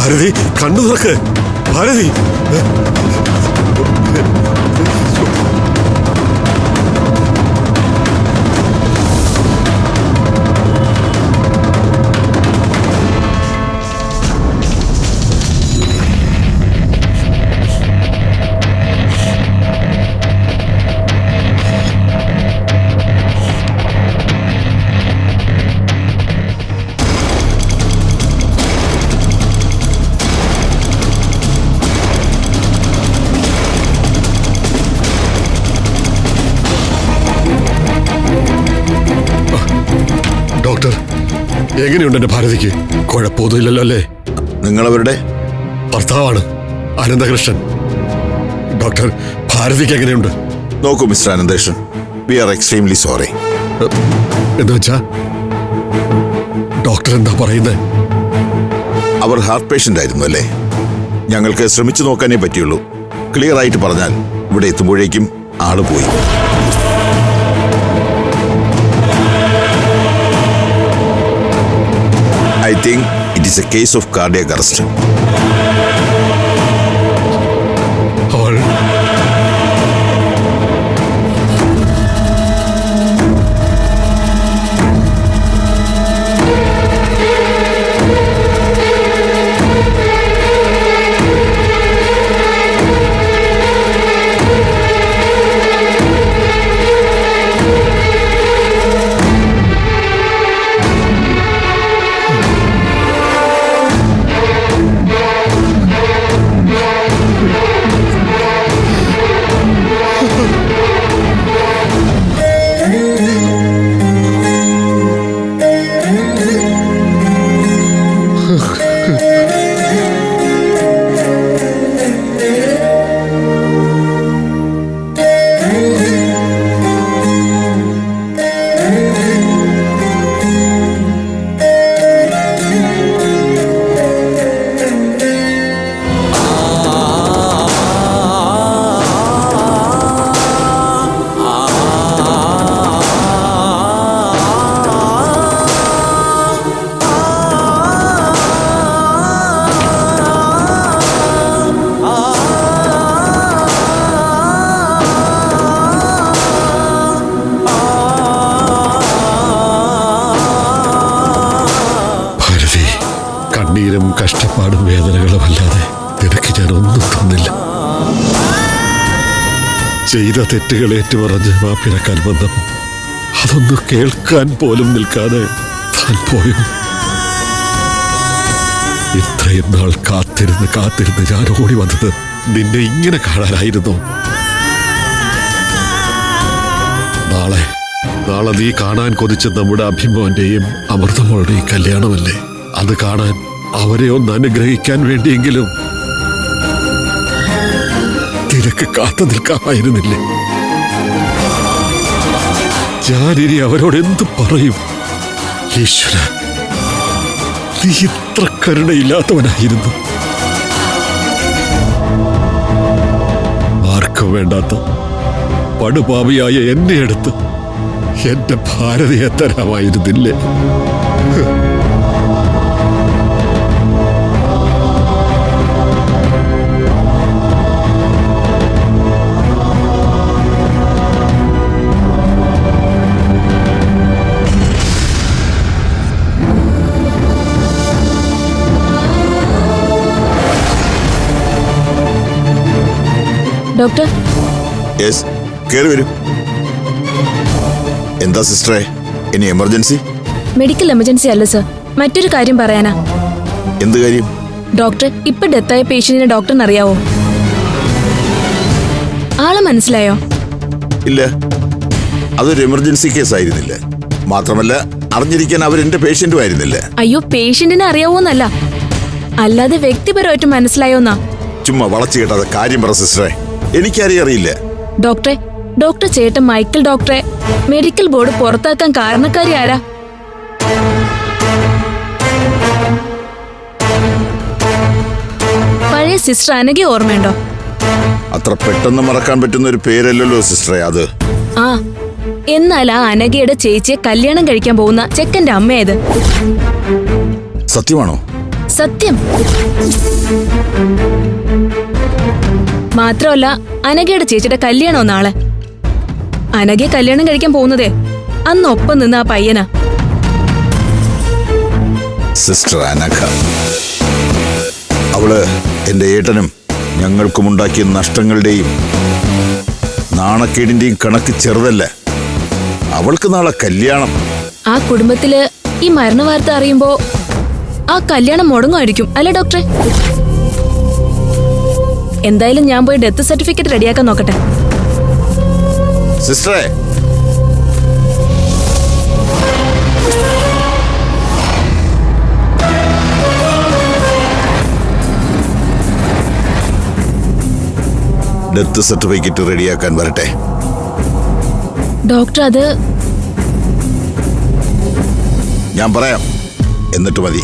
ഭാരതി കണ്ണു തുറക്ക്. ഭാരതി എങ്ങനെയുണ്ട് എന്റെ ഭാരതിക്ക്? കുഴപ്പമൊന്നുമില്ലല്ലോ അല്ലേ? നിങ്ങളവരുടെ? ഭർത്താവാണ് അനന്തകൃഷ്ണൻ. ഡോക്ടർ ഭാരതിക്ക് എങ്ങനെയുണ്ട്? നോക്കൂ mister Ananthakrishnan. We are extremely sorry. എന്ന് വെച്ചാ ഡോക്ടർ എന്താ പറയുന്നത് അവർ ഹാർട്ട് പേഷ്യന്റ് ആയിരുന്നു അല്ലേ? ഞങ്ങൾക്ക് ശ്രമിച്ചു നോക്കാനേ പറ്റിയുള്ളൂ. ക്ലിയർ ആയിട്ട് പറഞ്ഞാൽ ഇവിടെ എത്തുമ്പോഴേക്കും ആൾ പോയി. I think it is a case of cardiac കണ്ണീരും കഷ്ടപ്പാടും വേദനകളും അല്ലാതെ നിനക്ക് ഞാൻ ഒന്നും തന്നില്ല. ചെയ്ത തെറ്റുകൾ ഏറ്റുപറഞ്ഞ് മാപ്പിരക്കാൻ വന്നപ്പോൾ അതൊന്ന് കേൾക്കാൻ പോലും നിൽക്കാതെ താൻ പോയോ? ഇത്രയും നാൾ കാത്തിരുന്ന് കാത്തിരുന്ന് ഞാൻ ഓടി വന്നത് നിന്നെ ഇങ്ങനെ കാണാനായിരുന്നു. നാളെ നാളെ നീ കാണാൻ കൊതിച്ച നമ്മുടെ അഭിമോന്റെയും അമൃതമോളുടെയും കല്യാണമല്ലേ? അത് കാണാൻ അവരെ ഒന്ന് അനുഗ്രഹിക്കാൻ വേണ്ടിയെങ്കിലും തിരക്ക് കാത്തു നിൽക്കാമായിരുന്നില്ലേ? ഞാനിനി അവരോട് എന്ത് പറയും? ഈശ്വര നീ ഇത്ര കരുണയില്ലാത്തവനായിരുന്നു. ആർക്കും വേണ്ടാത്ത പടുപാവിയായ എന്നെ എടുത്ത് എന്റെ ഭാരതീയ തരാമായിരുന്നില്ലേ? ഡോക്ടർ? യെസ് കയറി വരൂ. എന്താ സിസ്റ്ററെ ഇനി എമർജൻസി? മെഡിക്കൽ എമർജൻസി അല്ല സർ മറ്റൊരു കാര്യം പറയാനാ. എന്ത് കാര്യം? ഡോക്ടർ ഇപ്പൊ ഡെത്തായ പേഷ്യന്റിനെ ഡോക്ടറിന് അറിയാവോ ആളെ മനസ്സിലായോ? ഇല്ല. അതൊരു എമർജൻസി കേസ് ആയിരുന്നില്ല. മാത്രമല്ല അറിഞ്ഞിരിക്കാൻ അവർ എന്റെ പേഷ്യന്റും ആയിരുന്നില്ല. അയ്യോ പേഷ്യന്റിനെ അറിയാവോന്നല്ല. അല്ലാതെ വ്യക്തിപരമായിട്ട് മനസ്സിലായോന്നാ. ചുമ്മാ വളച്ചു കേട്ടാതെ കാര്യം പറ സിസ്റ്ററെ. എനിക്കാരെയും അറിയില്ല ഡോക്ടറെ ഡോക്ടർ ചേട്ടൻ മൈക്കിൾ ഡോക്ടറെ മെഡിക്കൽ ബോർഡ് പുറത്താക്കാൻ കാരണക്കാരി ആരാ? പഴയ സിസ്റ്റർ അനകി ഓർമ്മയുണ്ടോ? അത്ര പെട്ടെന്ന് മറക്കാൻ പറ്റുന്ന ഒരു പേരല്ലല്ലോ സിസ്റ്ററെ അത്. ആ എന്നാൽ ആ അനഘയുടെ ചേച്ചിയെ കല്യാണം കഴിക്കാൻ പോകുന്ന ചെക്കന്റെ അമ്മയത്? സത്യമാണോ? സത്യം. മാത്രമല്ല അനഘയുടെ ചേച്ചിയുടെ കല്യാണോ നാളെ. അനഘയെ കല്യാണം കഴിക്കാൻ പോകുന്നതേ അന്ന് ഒപ്പം നിന്ന് ആ പയ്യനാ. സിസ്റ്റർ അനഘ അവൾ എന്റെ ഏട്ടനും ഞങ്ങൾക്കുമുണ്ടാക്കിയ നഷ്ടങ്ങളുടെയും നാണക്കേടിന്റെയും കണക്ക് ചെറുതല്ല. അവൾക്ക് നാളെ കല്യാണം. ആ കുടുംബത്തിൽ ഈ മരണ വാർത്ത അറിയുമ്പോ ആ കല്യാണം മുടങ്ങുമായിരിക്കും അല്ലേ ഡോക്ടറെ? എന്തായാലും ഞാൻ പോയി ഡെത്ത് സർട്ടിഫിക്കറ്റ് റെഡിയാക്കാൻ നോക്കട്ടെ. സിസ്റ്ററെ. ഡെത്ത് സർട്ടിഫിക്കറ്റ് റെഡിയാക്കാൻ വരട്ടെ. ഡോക്ടർ അത് ഞാൻ പറയാം. എന്നിട്ട് മതി.